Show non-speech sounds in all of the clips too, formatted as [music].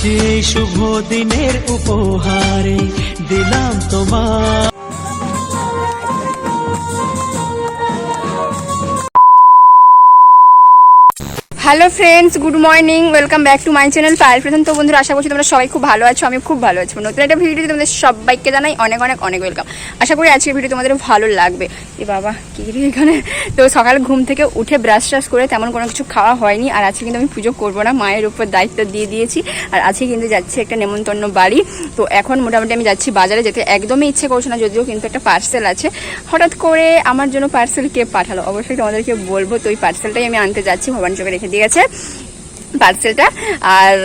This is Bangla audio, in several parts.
যে শুভ দিনের উপহারে দিলাম তোমার hello friends, good morning, welcome back to my channel Payel প্রথম তো বন্ধুরা, আশা করছি তোমরা সবাই খুব ভালো আছো আমি খুব ভালো আছি। নতুন একটা ভিডিও তোমাদের সবাইকে জানাই অনেক অনেক অনেক ওয়েলকাম আশা করি আজকের ভিডিও তোমাদের ভালো লাগবে। এ বাবা, কি রে এখানে? তো সকাল ঘুম থেকে উঠে ব্রাশ ট্রাশ করে তেমন কোনো কিছু খাওয়া হয়নি, আর আজকে কিন্তু আমি পুজো করব না, মায়ের উপর দায়িত্ব দিয়ে দিয়েছি, আর আজকে কিন্তু যাচ্ছি একটা নেমন্তন্ন বাড়ি। তো এখন মোটামুটি আমি যাচ্ছি বাজারে যেতে একদমই ইচ্ছে করছে না, যদিও কিন্তু একটা পার্সেল আছে। হঠাৎ করে আমার জন্য পার্সেল কে পাঠালো? অবশ্যই তোমাদেরকে বলব, তো ওই পার্সেলটাই আমি আনতে যাচ্ছি ভবানী চোখে রেখে দিয়েছে পার্সেলটা আর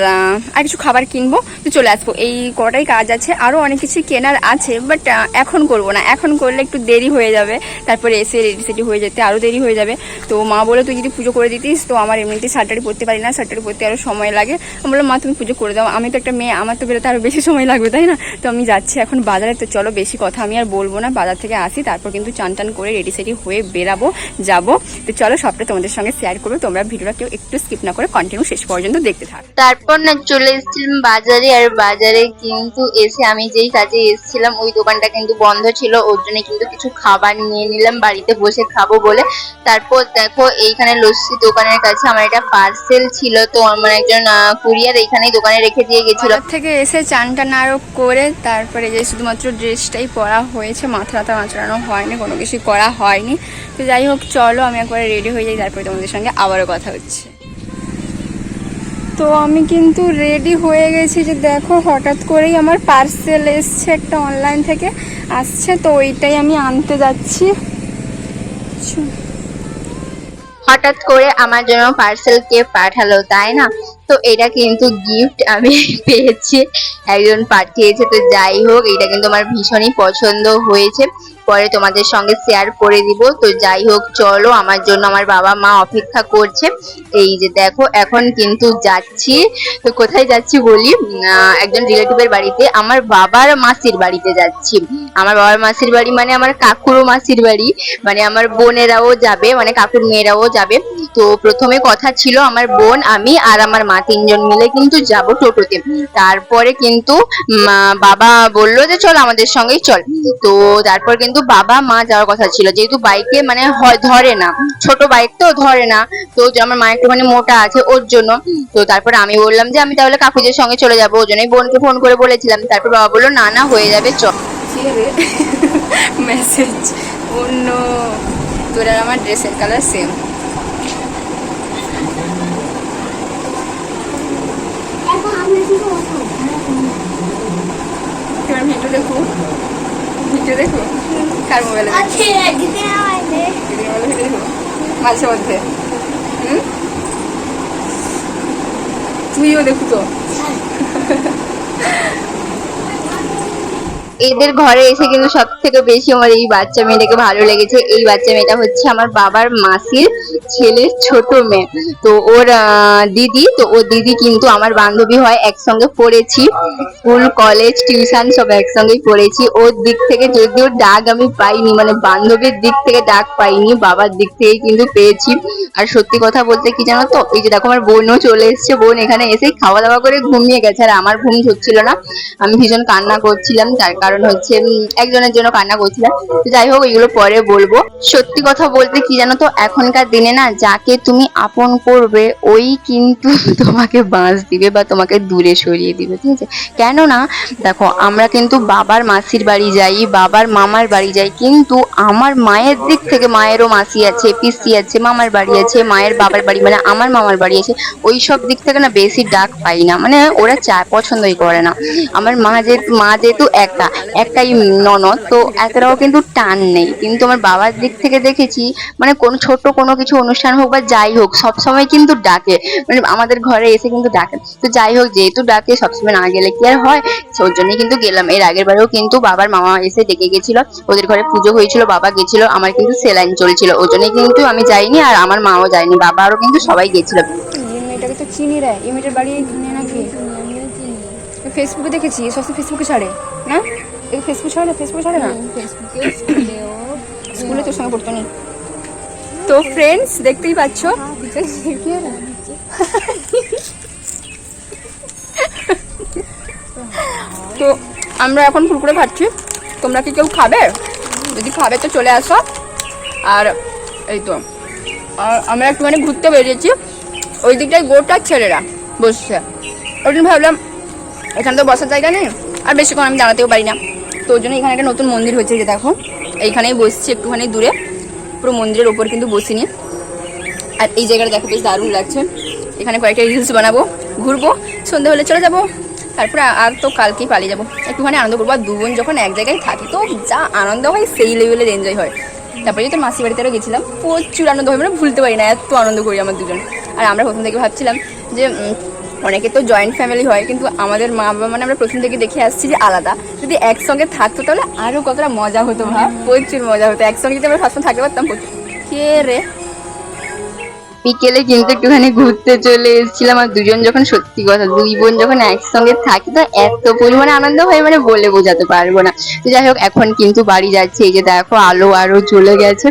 আর কিছু খাবার কিনবো। তো চলে আসব। এই কটাই কাজ আছে। আরও অনেক কিছু কেনার আছে বাট এখন করব না। এখন করলে একটু দেরি হয়ে যাবে। তারপরে এসে রেডি সেডি হয়ে যেতে আরও দেরি হয়ে যাবে। তো মা বলে, তুই যদি পুজো করে দিতিস, তো আমার এমনিতেই শার্টারি পরতে পারি না। শার্টারি পরতে আরও সময় লাগে। আমি বললাম, মা, তুমি পুজো করে দাও। আমি তো একটা মেয়ে, আমার তো বেরোতে আরও বেশি সময় লাগবে, তাই না? তো আমি যাচ্ছি এখন বাজারে। তো চলো, বেশি কথা আমি আর বলব না। বাজার থেকে আসি, তারপর কিন্তু চান টান করে রেডি সেডি হয়ে বেরাবো, যাব। তো চলো, সবটা তোমাদের সঙ্গে শেয়ার করব। তোমরা ভিডিওটা কেউ একটু স্কিপ না করে কন্টিনিউ শেষ পর্যন্ত দেখতে থাক। তারপর না চলে এসেছিলাম বাজারে আর বাজারে কিন্তু এসে আমি যেই কাজে এসেছিলাম ওই দোকানটা কিন্তু বন্ধ ছিল ওর জন্য কিন্তু কিছু খাবার নিয়ে নিলাম বাড়িতে বসে খাব বলে। তারপর দেখো এইখানে লস্যি দোকানের কাছে আমার একটা পার্সেল ছিল তো আমার একজন কুরিয়ার এইখানেই দোকানে রেখে দিয়ে গেছিল। থেকে এসে চান টান আরও করে তারপরে যে শুধুমাত্র ড্রেসটাই পরা হয়েছে মাথা টাথা মাচড়ানো হয়নি কোনো কিছু করা হয়নি। তো যাই হোক চলো আমি একবারে রেডি হয়ে যাই তারপরে তোমাদের সঙ্গে আবারও কথা হচ্ছে। তো আমি কিন্তু রেডি হয়ে গেছি যে দেখো, হঠাৎ করেই আমার পার্সেল এসছে একটা অনলাইন থেকে। আসছে তো ওইটাই আমি আনতে যাচ্ছি। হঠাৎ করে আমার জন্য পার্সেল কে পাঠালো, তাই না? তো এটা কিন্তু গিফট আমি [laughs] পেয়েছি। একজন পাঠিয়েছে, তো যাই হোক, এটা কিন্তু আমার ভীষণই পছন্দ হয়েছে। পরে তোমাদের সঙ্গে শেয়ার করে দিব। তো যাই হোক, চলো, আমার জন্য আমার বাবা মা অপেক্ষা করছে। এই যে দেখো, এখন কিন্তু যাচ্ছি। তো কোথায় যাচ্ছি বলি? একজন রিলেটিভের বাড়িতে, আমার বাবার মাসির বাড়িতে যাচ্ছি। আমার বাবার মাসির বাড়ি মানে আমার কাকুরও মাসির বাড়ি। মানে আমার বোনেরাও যাবে মানে কাকুর মেয়েরাও যাবে। তো প্রথমে কথা ছিল আমার বোন, আমি আর আমার মা তিনজন মিলে কিন্তু যাব টোটোতে তারপরে কিন্তু বাবা বলল যে, চল আমাদের সঙ্গেই চল। তো তারপর কিন্তু বাবা, মা যাওয়ার কথা ছিল। যেহেতু বাইকে মানে হয়, ধরে না। ছোট বাইক তো ধরে না। তো আমার মা একটুখানি মোটা আছে ওর জন্য। তো তারপর আমি বললাম যে, আমি তাহলে কাকুদের সঙ্গে চলে যাব। ওই জন্যই বোনকে ফোন করে বলেছিলাম। তারপর বাবা বলল, না না, হয়ে যাবে, চল। [laughs] মেসেজ অন্য তোর আমার ড্রেসের কালার সেম এবার ভিডিও দেখো ভিডিও দেখো কার মোবাইলে ভিডিও দেখো মাঝে মধ্যে। হুম? তুইও দেখো তো? এদের ঘরে এসে কিন্তু সব থেকে বেশি আমার এই বাচ্চা মেয়েটাকে ভালো লেগেছে। এই বাচ্চা মেয়েটা হচ্ছে আমার বাবার মাসির ছেলের ছোট মেয়ে। তো ওর দিদি, তো ও দিদি কিন্তু আমার বান্ধবী হয়, একসঙ্গে পড়েছি। স্কুল, কলেজ, টিউশন সব একসঙ্গেই পড়েছি। ওর দিক থেকে যদিও ডাক আমি পাইনি মানে বান্ধবীর দিক থেকে ডাক পাইনি, বাবার দিক থেকেই কিন্তু পেয়েছি। আর সত্যি কথা বলতে কি জানো তো, এই যে দেখো আমার বোনও চলে এসেছে, বোন এখানে এসেই খাওয়া দাওয়া করে ঘুমিয়ে গেছে। আর আমার ঘুম ধরছিল না, আমি ভীষণ কান্না করছিলাম, তার কারণ হচ্ছে একজনের জন্য কান্না করছিলাম। তো যাই হোক, এগুলো পরে বলব। সত্যি কথা বলতে কি জানো তো, এখনকার দিনে না, যাকে তুমি আপন করবে, ওই কিন্তু [laughs] তোমাকে বাঁশ দিবে বা তোমাকে দূরে সরিয়ে দিবে, ঠিক আছে? কেননা, দেখো, আমরা কিন্তু বাবার মাসির বাড়ি যাই, বাবার মামার বাড়ি যাই, কিন্তু আমার মায়ের দিক থেকে মায়েরও মাসি আছে, পিসি আছে, মামার বাড়ি আছে, মায়ের বাবার বাড়ি মানে আমার মামার বাড়ি আছে, ওই সব দিক থেকে না বেশি ডাক পাই না। মানে ওরা চা, পছন্দই করে না। আমার মা যেহেতু মা যেহেতু একা একটাই ননদ, তো এতটাও কিন্তু টান নেই। কিন্তু আমার বাবার দিক থেকে দেখেছি মানে কোনো ছোট কোনো কিছু অনুষ্ঠান হোক বা যাই হোক, সবসময় কিন্তু ডাকে। মানে আমাদের ঘরে এসে কিন্তু ডাকে। তো যাই হোক, যেহেতু ডাকে, সবসময় না গেলে কি আর হয়? ওর জন্যই কিন্তু গেলাম। এর আগের বারেও কিন্তু বাবার মামা এসে ডেকে গেছিল। ওদের ঘরে পুজো হয়েছিল, বাবা গেছিল, আমার কিন্তু সেলাইন চলছিল। ওই জন্যই কিন্তু আমি যাইনি আর আমার মাও যায়নি বাবারও কিন্তু সবাই গেছিল। চিনি ফেসবুকে দেখেছি, সবসময় ফেসবুকে ছাড়ে, না? ফেসবুক ছাড়ে না ফেসবুকে ছাড়ে না? স্কুলে তোর সঙ্গে পড়তো নি। তো ফ্রেন্ডস দেখতেই পাচ্ছ। [laughs] তো আমরা এখন কুরকুরে খাচ্ছি। তোমরা কি কেউ খাবে? যদি খাবে তো চলে আসো। আর এই তো আর আমরা একটুখানি ঘুরতে বেরিয়েছি। ওই দিকটায় গোটা ছেলেরা বসছে। ওই জন্য ভাবলাম এখানে তো বসার জায়গা নেই। আর বেশিক্ষণ আমি দাঁড়াতেও পারি না। তো ওই জন্য এখানে একটা নতুন মন্দির হয়েছে যে দেখো। এইখানেই বসছি একটুখানি দূরে। পুরো মন্দিরের ওপর কিন্তু বসিনি। আর এই জায়গাটা দেখো বেশ দারুণ লাগছে। এখানে কয়েকটা রিলস বানাবো, ঘুরবো, সন্ধে হলে চলে যাব। তারপরে আর তো কালকেই পালিয়ে যাব। একটুখানি আনন্দ করব, আর দু বোন যখন এক জায়গায় থাকি, তো যা আনন্দ হয় সেই লেভেলের এনজয় হয়। তারপরে তো মাসি বাড়িতেও গেছিলাম, প্রচুর আনন্দ হয় মানে ভুলতে পারি না, এত আনন্দ করি আমার দুজন। আর আমরা প্রথম থেকে ভাবছিলাম যে অনেকে তো জয়েন্ট ফ্যামিলি হয়, কিন্তু আমাদের মা বাবা মানে আমরা প্রথম থেকে দেখে আসছি যে আলাদা। যদি একসঙ্গে থাকতো তাহলে আরও কতটা মজা হতো ভাব, প্রচুর মজা হতো। একসঙ্গে যদি আমরা সবসময় থাকতে পারতাম, কে রে? বিকেলে কিন্তু একটুখানি ঘুরতে চলে এসেছিলাম আর দুজন যখন সত্যি কথা, দুই বোন যখন একসঙ্গে থাকি, তো এত পরিমাণে আনন্দ হয় মানে বলে বোঝাতে পারব না। তো যাই হোক, এখন কিন্তু বাড়ি যাচ্ছে, এই যে দেখো আলো আরও চলে গেছে।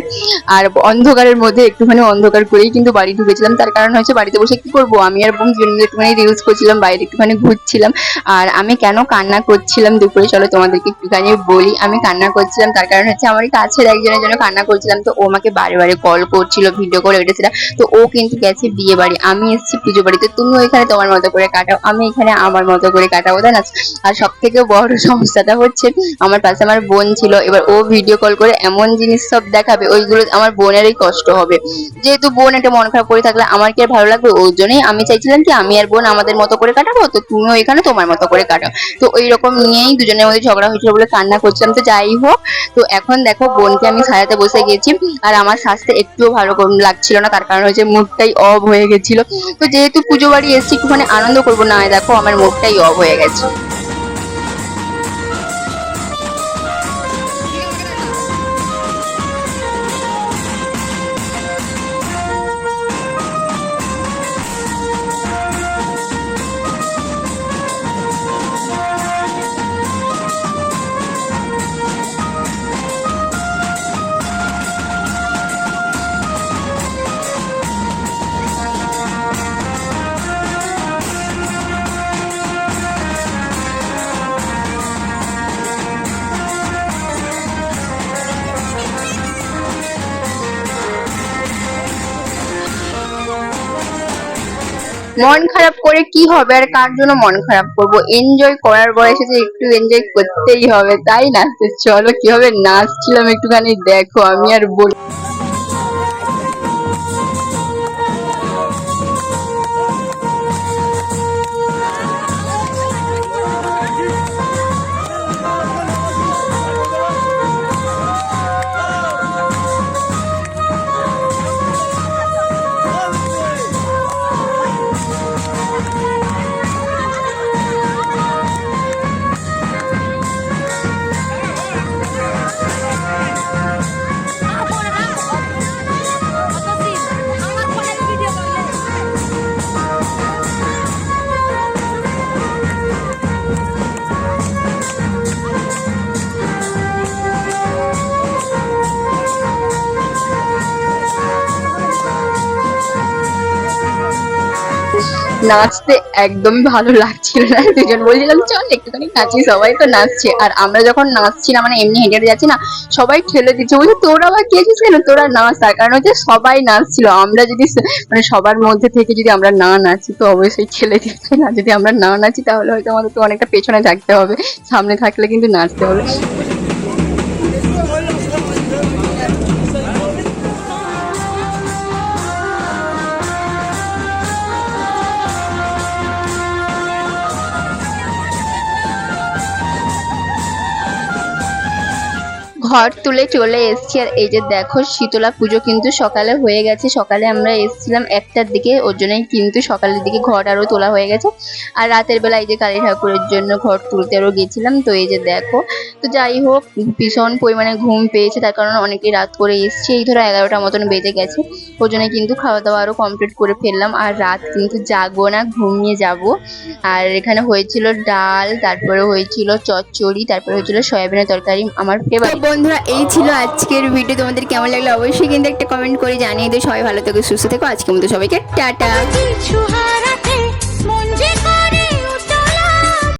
আর অন্ধকারের মধ্যে একটুখানি অন্ধকার করেই কিন্তু বাড়ি ঢুকেছিলাম। তার কারণ হচ্ছে বাড়িতে বসে কি করব? আমি আর বোন দুজন একটুখানি রিলস করছিলাম, বাইরে একটুখানি ঘুরছিলাম। আর আমি কেন কান্না করছিলাম দুপুরে? চলো তোমাদেরকে একটুখানি বলি, আমি কান্না করছিলাম। তার কারণ হচ্ছে আমার কাছের একজনের জন্য কান্না করছিলাম। তো ও আমাকে বারে বারে কল করছিল ভিডিও করে এটা তো ও কিন্তু গেছে বিয়ে বাড়ি। আমি এসেছি পুজো বাড়িতে। তুমি ওইখানে তোমার মতো করে কাটাও। আমি এখানে আমার মতো করে কাটাবো, তাই না? আর সব থেকে বড় [laughs] সমস্যাটা হচ্ছে, আমার পাশে আমার বোন ছিল। এবার ও ভিডিও কল করে এমন জিনিস সব দেখাবে, ওইগুলো আমার বোনেরই কষ্ট হবে। যেহেতু বোন একটা মন খারাপ করে থাকলে আমার কি আর ভালো লাগবে? ওই জন্যই আমি চাইছিলাম কি, আমি আর বোন আমাদের মতো করে কাটাবো? তো তুমিও এখানে তোমার মতো করে কাটাও। তো ওই রকম নিয়েই দুজনের মধ্যে ঝগড়া হয়েছিল বলে কান্না করছিলাম। তো যাই হোক, তো এখন দেখো বোনকে আমি সাজাতে বসে গেছি। আর আমার স্বাস্থ্য একটুও ভালো লাগছিল না। তার কারণ হচ্ছে মুডটাই অফ হয়ে গেছিল। তো যেহেতু পুজো বাড়ি এসছি, একটুখানি আনন্দ করব। না, দেখো, আমার মুডটাই অফ হয়ে গেছে। মন খারাপ করে কি হবে আর কার জন্য মন খারাপ করব? এনজয় করার বয়সে যে একটু এনজয় করতেই হবে, তাই নাচতে তো চলো, কীভাবে নাচছিলাম একটুখানি দেখো, আমি আর বল নাচতে একদমই ভালো লাগছিল না। দুজন বলছিলাম চল একটুখানি নাচি, সবাই তো নাচছে। আর আমরা যখন নাচছি না মানে এমনি হেঁটে যাচ্ছি না, সবাই ঠেলে দিচ্ছে। বলছে, তোরা আবার কে আছিস কেন? তোরা নাচ। তার কারণ হচ্ছে সবাই নাচছিল। আমরা যদি মানে সবার মধ্যে থেকে যদি আমরা না নাচি, তো অবশ্যই ঠেলে দিচ্ছে না। যদি আমরা না নাচি, তাহলে হয়তো আমাদের তো অনেকটা পেছনে থাকতে হবে। সামনে থাকলে কিন্তু নাচতে হবে। ঘর তুলে চলে এসেছি। আর এই যে দেখো, শীতলা পুজো কিন্তু সকালে হয়ে গেছে। সকালে আমরা এসেছিলাম একটার দিকে, ওর জন্যই কিন্তু সকালের দিকে ঘর আরও তোলা হয়ে গেছে। আর রাতের বেলা এই যে কালী ঠাকুরের জন্য ঘর তুলতে আরও গেছিলাম। তো এই যে দেখো, তো যাই হোক, ভীষণ পরিমাণে ঘুম পেয়েছে। তার কারণ অনেকে রাত করে এসছে। এই ধরো এগারোটা মতন বেজে গেছে। ওর জন্য কিন্তু খাওয়া দাওয়া আরও কমপ্লিট করে ফেললাম। আর রাত কিন্তু জাগবো না, ঘুমিয়ে যাব। আর এখানে হয়েছিল ডাল, তারপরে হয়েছিল চচ্চড়ি, তারপরে হয়েছিল সয়াবিনের তরকারি, আমার ফেভারিট বন্ধুরা, এই ছিল আজকের ভিডিও তোমাদের কেমন লাগল অবশ্যই কিন্তু একটা কমেন্ট করে জানিয়ে দিও। সবাই ভালো থেকো, সুস্থ থেকো। আজকের মতো সবাইকে টাটা।